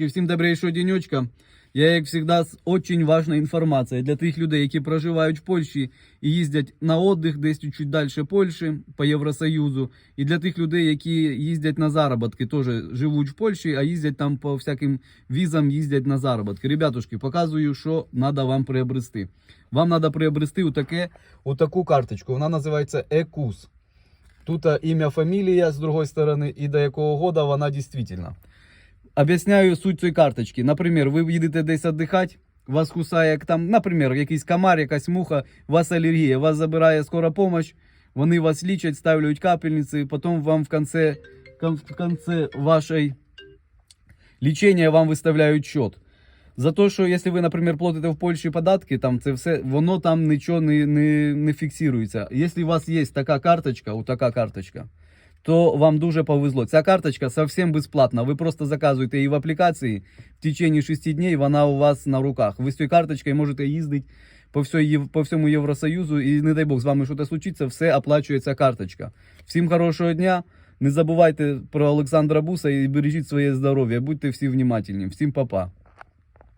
Всім добрейшого денечка. Я, як завжди, з очень важна інформація для тих людей, які проживають в Польщі і їздять на отдых десь чуть далі Польщі по Євросоюзу. І для тих людей, які їздять на заробітки, теж живуть в Польщі, а їздять там по всяким візам, їздять на заробітки. Ребятушки, показую, що треба вам приобрести. Вам треба приобрести отаке, отаку карточку. Вона називається ЕКУС. Тут ім'я, фамілія з другої сторони, і до якого года вона дійсна. Об'ясняю суть цієї карточки. Наприклад, ви їдете десь віддихати, вас кусає, як там, наприклад, якийсь комар, якась муха, у вас алергія, вас забирає скора помощь, вони вас лічать, ставлять капельниці, потім вам в кінці, в кінці вашої лічення вам виставляють счет. За те, що якщо ви, наприклад, платите в Польщі податки, там це все, воно там нічого не, не, не фіксується. Якщо у вас є така карточка, отака карточка, то вам дуже повезло. Ця карточка зовсім безплатна. Ви просто заказуєте її в аплікації в течение 6 днів, вона у вас на руках. Ви з цією карточкою можете їздити по, всій, по всьому Євросоюзу, і не дай Бог з вами щось случиться, все оплачує ця карточка. Всім хорошого дня. Не забувайте про Олександра Буса і бережіть своє здоров'я. Будьте всі внимательні. Всім па-па.